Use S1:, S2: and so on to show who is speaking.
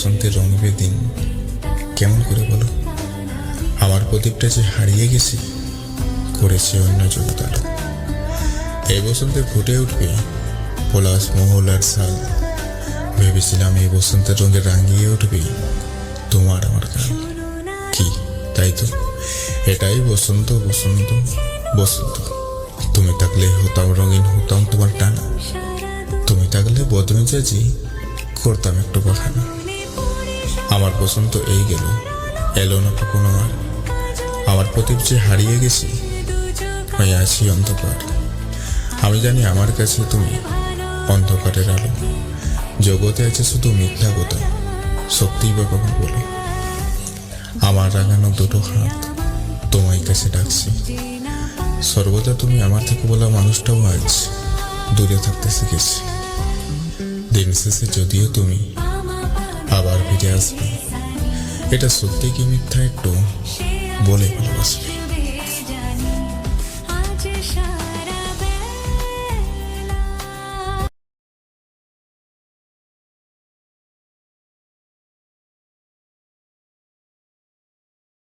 S1: বসন্তের রঙের দিন। কেমন করে বলো? আমার প্রদীপটা যে হারিয়ে গেছে, করেছে অন্য জগতার এই বসন্তে ফুটে উঠবে পলাশ মহল আর শাল ভেবেছিলাম এই বসন্তের রঙে রাঙিয়ে উঠবে তোমার আমার গান। কি, তাই তো? এটাই বসন্ত বসন্ত বসন্ত। তুমি থাকলে হতাম রঙিন, হতাম তোমার টানা। তুমি থাকলে বদমেজাজি, করতাম একটু বাহানা। আমার বসন্ত এই গেল। এলো না কখনো আর। আমার প্রদীপ যে হারিয়ে গেছি, হয়ে আছি অন্ধকার। আমি জানি আমার কাছে তুমি অন্ধকারের আলো। জগতে আছে শুধু মিথ্যা কথা সত্যিই বা কখন বলে। আমার রাগানো দুটো হাত তোমায় কাছে ডাকছি। সর্বদা তুমি আমার থেকে বলা মানুষটাও আজ দূরে থাকতে শিখেছি। দিন শেষে যদিও তুমি ফিরে আসবে এটা সত্যি কি মিথ্যা একটু বলে ভালোবাসবে?